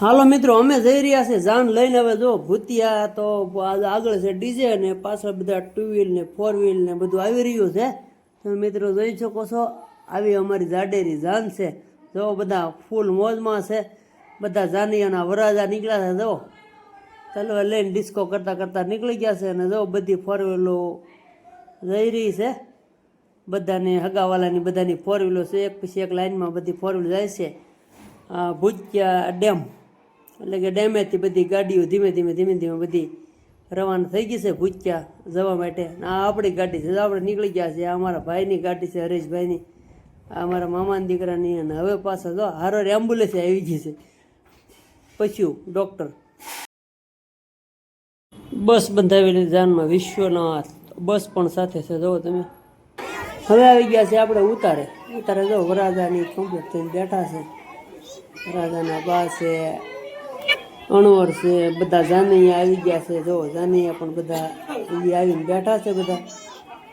હાલો મિત્રો, અમે જઈ રહ્યા છે જાન લઈને. હવે જો ભૂતિયા તો આગળ છે ડીજે ને પાછળ બધા ટુ વ્હીલ ને ફોર વ્હીલ ને બધું આવી રહ્યું છે. તમે મિત્રો જોઈ શકો છો, આવી અમારી જાડેરી જાન છે. જો બધા ફૂલ મોજમાં છે. બધા જાનિયાના વરાજા નીકળ્યા છે, જો. ચાલો, લઈને ડિસ્કો કરતાં કરતાં નીકળી ગયા છે અને જો બધી ફોર વ્હીલો જઈ રહી છે. બધાને હગાવાલાની બધાની ફોર વ્હીલો છે. એક પછી એક લાઈનમાં બધી ફોર વ્હીલ જાય છે. આ ભૂજ્યા ડેમ. એટલે કે ડેમેજથી બધી ગાડીઓ ધીમે ધીમે ધીમે ધીમે બધી રવાના થઈ ગઈ છે ભૂચ્યા જવા માટે. આ આપણી ગાડી છે, આપણે નીકળી ગયા છે અમારા ભાઈની ગાડી છે, હરેશભાઈની. આ અમારા મામાના દીકરાની અને હવે પાછા જો હારોર એમ્બ્યુલન્સ આવી ગઈ છે. પશુ ડૉક્ટર બસ બંધાવેલી જાનમાં વિશ્વના બસ પણ સાથે છે જો તમે. હવે આવી ગયા છે આપણે ઉતારે. ઉતારે જો વરાજાની કમ્પ્લીટ થઈને બેઠા છે. વરાજાના બા છે અણવર છે, બધા જાનૈયા આવી ગયા છે. જો, જાનૈયા પણ બધા એ આવીને બેઠા છે બધા.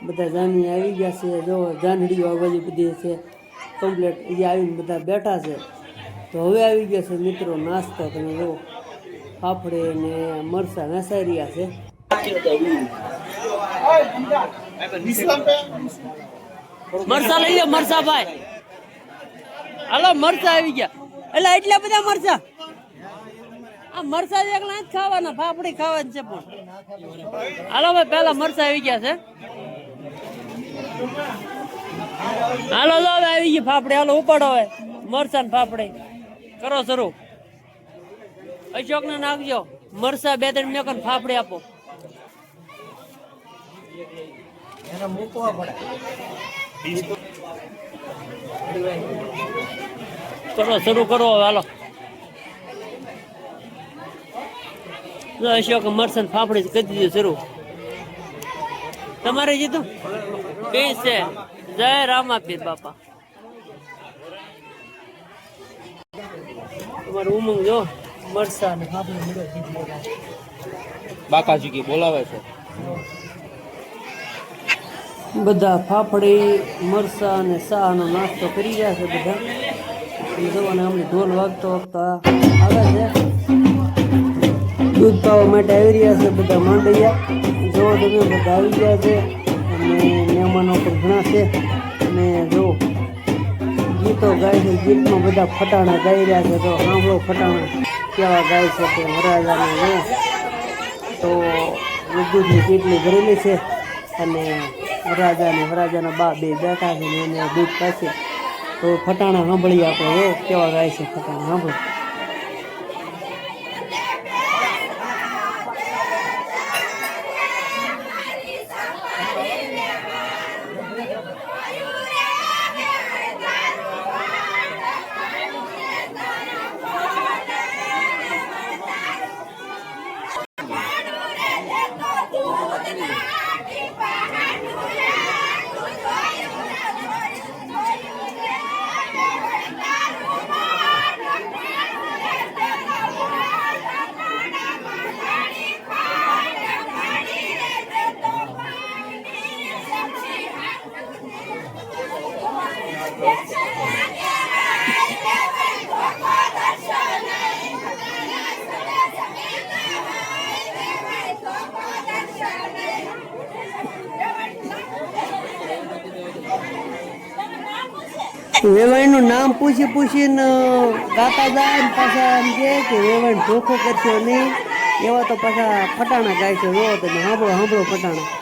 બધા જાનૈયા આવી ગયા છે. જો, જાનડીઓ આ બાજુ બધી છે. કમ્પ્લેટ એ આવીને બધા બેઠા છે. તો હવે આવી ગયા છે મિત્રો નાસ્તો. તમે જો, ફાફડે ને મરસા વેસાઈ રહ્યા છે. મરસા લઈ લે મરસા ભાઈ. હાલો મરસા આવી ગયા. એટલે એટલા બધા મરસા આ મરસા એકલા જ ખાવાના ફાફડી ખાવાની છે પણ. હાલો ભાઈ પેલા મરસા આવી ગયા છે. હાલો લો આવી ગઈ ફાફડી હાલો ઉપાડો હવે. મરસા ને ફાફડી કરો શરૂ. અશોક ને નાખજો. મરસા બે ત્રણ મેકન ફાફડી આપો. કરો શરૂ કરો હવે હાલો. અશોક મરસન ફાફડી કરી દીધું શરૂ તમારે જીતું કઈ છે. જય રામાપીર બાપા. તમારું ઉમંગ જો મરસા ને ફાફડી બાકાજી કી બોલાવે છે. બધા ફાફડી મરસા અને શાહનો નાસ્તો કરી રહ્યા છે બધા. જોવાને હમણાં ઢોલ વાગતો વાગતા આવે છે. દૂધ પાવા માટે આવી રહ્યા છે, બધા માંડૈયા જોવો તમે, બધા આવી ગયા છે. અને મહેમાનો પણ ઘણા છે. અને જો ગીતો ગાય છે, ગીતમાં બધા ફટાણા ગાઈ રહ્યા છે, તો સાંભળો ફટાણા. કેવા ગાય છે તે વરાજાને જો તો દૂધની કેટલી ભરેલી છે અને વરાજા ને વરાજાના બા બે બેઠા છે ને એને દૂધ પાસે તો ફટાણા સાંભળીએ આપણે જો કેવા ગાય છે ફટાણા, સાંભળો. વેવાઈનું નામ પૂછી પૂછીને ગાતા જાય ને પાછા એમ કે વેવાઈ ધોખો કરશો નહીં. એવા તો પાછા ફટાણા ગાય છે જો તમે સાંભળો સાંભળો ફટાણા.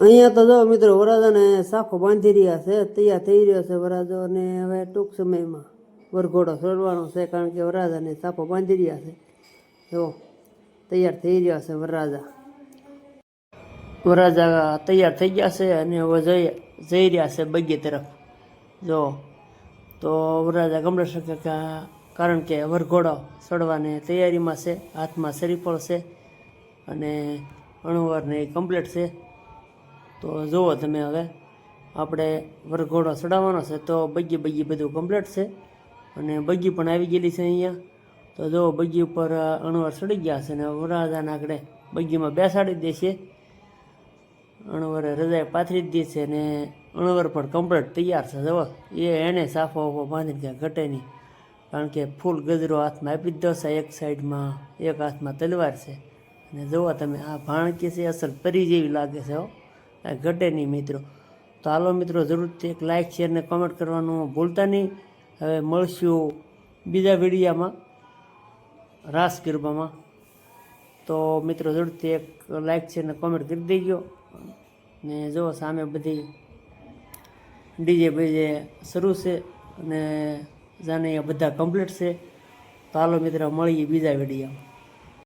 અહીંયા તો જો મિત્રો વરાજાને સાફો બાંધી રહ્યા છે, તૈયાર થઈ રહ્યો છે વરાજો અને હવે ટૂંક સમયમાં વરઘોડો ચડવાનો છે કારણ કે વરાજાને સાફો બાંધી રહ્યા છે. જો, તૈયાર થઈ રહ્યા છે વરરાજા વરરાજા તૈયાર થઈ ગયા છે અને હવે જઈ જઈ રહ્યા છે બગી તરફ. જો, તો વરરાજા ગમડે શકે કે કારણ કે વરઘોડો ચડવાની તૈયારીમાં છે, હાથમાં શરીફળ છે અને અણુવરને એ કમ્પ્લીટ છે. તો જુઓ તમે હવે, આપણે વરઘોડો ચડાવવાનો છે તો બગી બગી બધું કમ્પ્લીટ છે અને બગી પણ આવી ગયેલી છે અહીંયા. તો જો બગી ઉપર અણવર ચડી ગયા છે અને વરરાજાને આગળ બગીમાં બેસાડી દે છે. અણવરે રજાએ પાથરી દે છે અને અણવર પણ કમ્પ્લીટ તૈયાર છે. જુઓ, એ એને સાફો બાંધીને ક્યાં ઘટે નહીં. કારણ કે ફૂલ ગજરો હાથમાં આપી જ દો છે એક સાઈડમાં, એક હાથમાં તલવાર છે. અને જુઓ તમે, આ ભાણકી છે, અસલ પરી જેવી લાગે છે હો. ઘટે નહીં મિત્રો. તો હાલો મિત્રો, જરૂરથી એક લાઇક શેર ને કોમેન્ટ કરવાનું ભૂલતા નહીં. હવે મળશું બીજા વિડીયામાં, રાસ ગરબામાં. તો મિત્રો, જરૂરથી એક લાઇક શેર ને કોમેન્ટ કરી દેજો. ને જોવો સામે બધી ડીજે બીજે શરૂ છે. અને જાને બધા કમ્પ્લીટ છે. તો હાલો મિત્રો મળીએ બીજા વિડીયામાં.